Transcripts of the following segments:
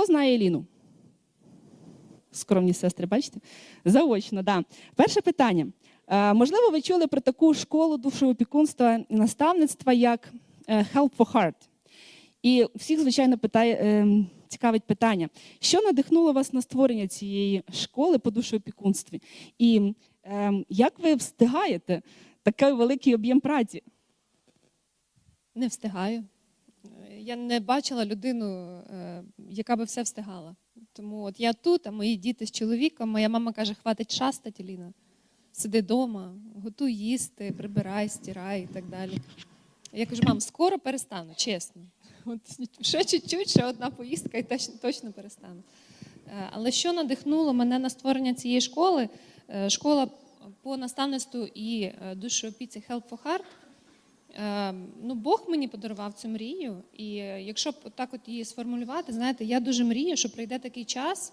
Хто знає Еліну? Скромні сестри, бачите? Заочно, да. Перше питання. Е, можливо, ви чули про таку школу душоопікунства і наставництва, як е, Help for Heart. І всіх, звичайно, питає, е, цікавить питання, що надихнуло вас на створення цієї школи по душоопікунстві? І як ви встигаєте такий великий об'єм праці? Не встигаю. Я не бачила людину, е, яка би все встигала. Тому от я тут, а мої діти з чоловіком. Моя мама каже, хватить шастать, Аліна. Сиди вдома, готуй їсти, прибирай, стирай і так далі. Я кажу, мам, скоро перестану, чесно. От ще чуть-чуть, ще одна поїздка і точно, перестану. Е, Але що надихнуло мене на створення цієї школи? Е, Школа по наставництву і душоопіці Help for Heart Ну, Бог мені подарував цю мрію, і е, якщо так от її сформулювати, знаєте, я дуже мрію, що прийде такий час,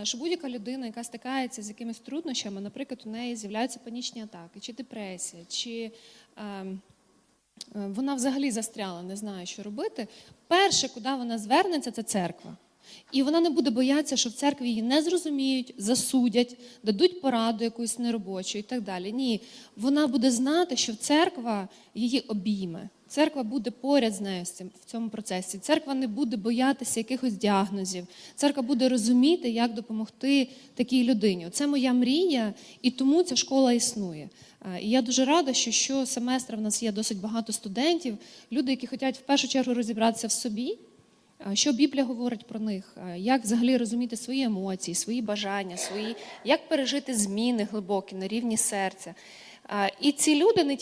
е, що будь-яка людина, яка стикається з якимись труднощами, наприклад, у неї з'являються панічні атаки, чи депресія, чи е, е, вона взагалі застряла, не знає, що робити. Перше, куди вона звернеться, це церква. І вона не буде боятися, що в церкві її не зрозуміють, засудять, дадуть пораду якусь неробочу і так далі. Ні, вона буде знати, що церква її обійме. Церква буде поряд з нею в цьому процесі. Церква не буде боятися якихось діагнозів. Церква буде розуміти, як допомогти такій людині. Це моя мрія, і тому ця школа існує. І я дуже рада, що щосеместра в нас є досить багато студентів, люди, які хочуть в першу чергу розібратися в собі. А, Що Біблія говорить про них? Як взагалі розуміти свої емоції, свої бажання, свої, як пережити зміни глибокі на рівні серця? І ці люди не тільки